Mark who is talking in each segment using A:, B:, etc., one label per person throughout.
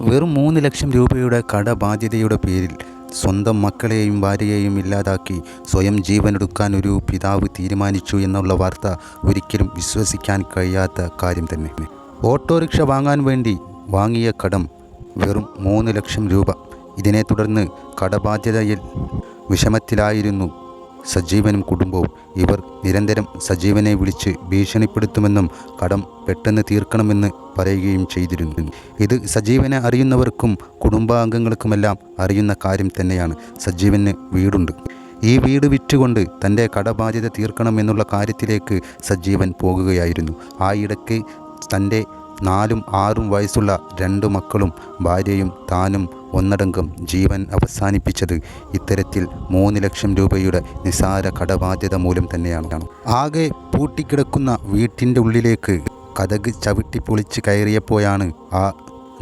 A: വെറും മൂന്ന് ലക്ഷം രൂപയുടെ കടബാധ്യതയുടെ പേരിൽ സ്വന്തം മക്കളെയും ഭാര്യയെയും ഇല്ലാതാക്കി സ്വയം ജീവനെടുക്കാൻ ഒരു പിതാവ് തീരുമാനിച്ചു എന്നുള്ള വാർത്ത ഒരിക്കലും വിശ്വസിക്കാൻ കഴിയാത്ത കാര്യം തന്നെ. ഓട്ടോറിക്ഷ വാങ്ങാൻ വേണ്ടി വാങ്ങിയ കടം വെറും മൂന്ന് ലക്ഷം രൂപ. ഇതിനെ തുടർന്ന് കടബാധ്യതയിൽ വിഷമത്തിലായിരുന്നു സജീവനും കുടുംബവും. ഇവർ നിരന്തരം സജീവനെ വിളിച്ച് ഭീഷണിപ്പെടുത്തുമെന്നും കടം പെട്ടെന്ന് തീർക്കണമെന്ന് പറയുകയും ചെയ്തിരുന്നു. ഇത് സജീവനെ അറിയുന്നവർക്കും കുടുംബാംഗങ്ങൾക്കുമെല്ലാം അറിയുന്ന കാര്യം തന്നെയാണ്. സജീവന് വീടുണ്ട്. ഈ വീട് വിറ്റുകൊണ്ട് തന്റെ കടബാധ്യത തീർക്കണമെന്നുള്ള കാര്യത്തിലേക്ക് സജീവൻ പോകുകയായിരുന്നു. ആ ഇടയ്ക്ക് തന്റെ നാലും ആറും വയസ്സുള്ള രണ്ട് മക്കളും ഭാര്യയും താനും ഒന്നടങ്കം ജീവൻ അവസാനിപ്പിച്ചത് ഇത്തരത്തിൽ മൂന്ന് ലക്ഷം രൂപയുടെ നിസാര കടബാധ്യത മൂലം തന്നെയാണ്. ആകെ പൂട്ടിക്കിടക്കുന്ന വീട്ടിന്റെ ഉള്ളിലേക്ക് കഥക് ചവിട്ടി പൊളിച്ച് കയറിയപ്പോഴാണ് ആ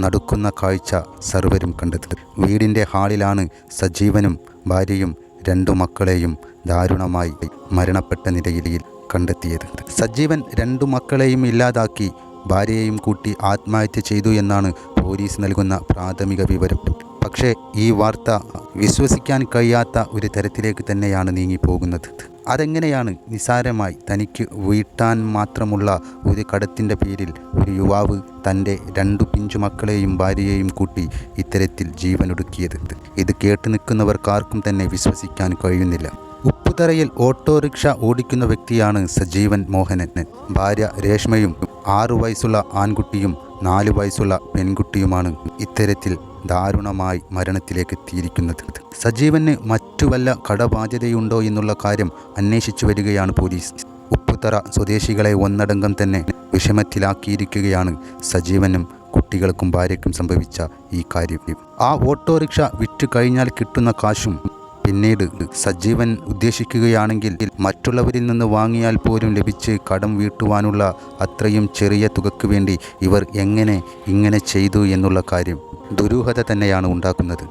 A: നടുക്കുന്ന കാഴ്ച സർവരും കണ്ടത് വീടിന്റെ ഹാളിലാണ് സജീവനും ഭാര്യയും രണ്ടു മക്കളെയും ദാരുണമായി മരണപ്പെട്ട നിലയിൽ കണ്ടെത്തിയത്. സജീവൻ രണ്ടു മക്കളെയും ഇല്ലാതാക്കി ഭാര്യയെയും കൂട്ടി ആത്മഹത്യ ചെയ്തു എന്നാണ് പോലീസ് നൽകുന്ന പ്രാഥമിക വിവരം. പക്ഷേ ഈ വാർത്ത വിശ്വസിക്കാൻ കഴിയാത്ത ഒരു തരത്തിലേക്ക് തന്നെയാണ് നീങ്ങിപ്പോകുന്നത്. അതെങ്ങനെയാണ് നിസാരമായി തനിക്ക് വീട്ടാൻ മാത്രമുള്ള ഒരു കടത്തിന്റെ പേരിൽ ഒരു യുവാവ് തന്റെ രണ്ടു പിഞ്ചു മക്കളെയും ഭാര്യയെയും കൂട്ടി ഇത്തരത്തിൽ ജീവനൊടുക്കിയത്? ഇത് കേട്ടു നിൽക്കുന്നവർക്കാർക്കും തന്നെ വിശ്വസിക്കാൻ കഴിയുന്നില്ല. ഉപ്പുതറയിൽ ഓട്ടോറിക്ഷ ഓടിക്കുന്ന വ്യക്തിയാണ് സജീവൻ മോഹനൻ. ഭാര്യ രേഷ്മയും ആറു വയസ്സുള്ള ആൺകുട്ടിയും നാലു വയസ്സുള്ള പെൺകുട്ടിയുമാണ് ഇത്തരത്തിൽ ദാരുണമായി മരണത്തിലേക്ക് എത്തിയിരിക്കുന്നത് സജീവന് മറ്റു വല്ല കടബാധ്യതയുണ്ടോ എന്നുള്ള കാര്യം അന്വേഷിച്ചു വരികയാണ് പോലീസ്. ഉപ്പുത്തറ സ്വദേശികളെ ഒന്നടങ്കം തന്നെ വിഷമത്തിലാക്കിയിരിക്കുകയാണ് സജീവനും കുട്ടികൾക്കും ഭാര്യയ്ക്കും സംഭവിച്ച ഈ കാര്യം. ആ ഓട്ടോറിക്ഷ വിറ്റു കഴിഞ്ഞാൽ കിട്ടുന്ന കാശും പിന്നീട് സജീവൻ ഉദ്ദേശിക്കുകയാണെങ്കിൽ മറ്റുള്ളവരിൽ നിന്ന് വാങ്ങിയാൽ പോലും ലഭിച്ച് കടം വീട്ടുവാനുള്ള അത്രയും ചെറിയ തുകയ്ക്ക് വേണ്ടി ഇവർ എങ്ങനെ ഇങ്ങനെ ചെയ്തു എന്നുള്ള കാര്യം ദുരൂഹത തന്നെയാണ് ഉണ്ടാക്കുന്നത്.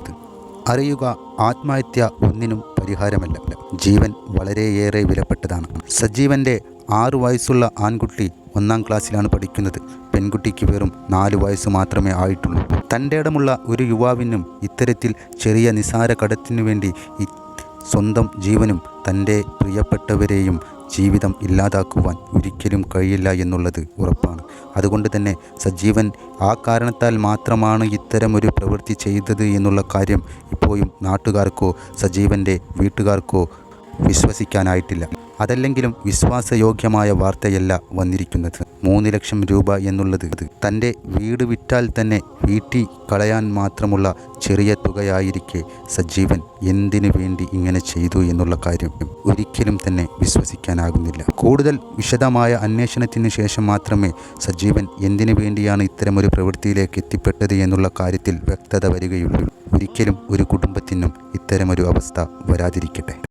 A: അറിയുക ആത്മഹത്യ ഒന്നിനും പരിഹാരമല്ല. ജീവൻ വളരെയേറെ വിലപ്പെട്ടതാണ്. സജീവന്റെ ആറു വയസ്സുള്ള ആൺകുട്ടി ഒന്നാം ക്ലാസ്സിലാണ് പഠിക്കുന്നത്. പെൺകുട്ടിക്ക് വെറും നാല് വയസ്സ് മാത്രമേ ആയിട്ടുള്ളൂ. തന്റെ ഇടമുള്ള ഒരു യുവാവിനും ഇത്തരത്തിൽ ചെറിയ നിസാര കടത്തിനു വേണ്ടി സ്വന്തം ജീവനും തന്റെ പ്രിയപ്പെട്ടവരെയും ജീവിതം ഇല്ലാതാക്കുവാൻ ഒരിക്കലും കഴിയില്ല എന്നുള്ളത് ഉറപ്പാണ്. അതുകൊണ്ട് തന്നെ സജീവൻ ആ കാരണത്താൽ മാത്രമാണ് ഇത്തരമൊരു പ്രവൃത്തി ചെയ്തത് എന്നുള്ള കാര്യം ഇപ്പോഴും നാട്ടുകാർക്കോ സജീവന്റെ വീട്ടുകാർക്കോ വിശ്വസിക്കാനായിട്ടില്ല. അതല്ലെങ്കിലും വിശ്വാസയോഗ്യമായ വാർത്തയല്ല വന്നിരിക്കുന്നത്. മൂന്ന് ലക്ഷം രൂപ എന്നുള്ളത് തന്റെ വീട് വിറ്റാൽ തന്നെ വീട്ടി കളയാൻ മാത്രമുള്ള ചെറിയ തുകയായിരിക്കെ സജീവൻ എന്തിനു വേണ്ടി ഇങ്ങനെ ചെയ്തു എന്നുള്ള കാര്യം ഒരിക്കലും തന്നെ വിശ്വസിക്കാനാകുന്നില്ല. കൂടുതൽ വിശദമായ അന്വേഷണത്തിന് ശേഷം മാത്രമേ സജീവൻ എന്തിനു വേണ്ടിയാണ് ഇത്തരമൊരു പ്രവൃത്തിയിലേക്ക് എത്തിപ്പെട്ടത് എന്നുള്ള കാര്യത്തിൽ വ്യക്തത വരികയുള്ളൂ. ഒരിക്കലും ഒരു കുടുംബത്തിനും ഇത്തരമൊരു അവസ്ഥ വരാതിരിക്കട്ടെ.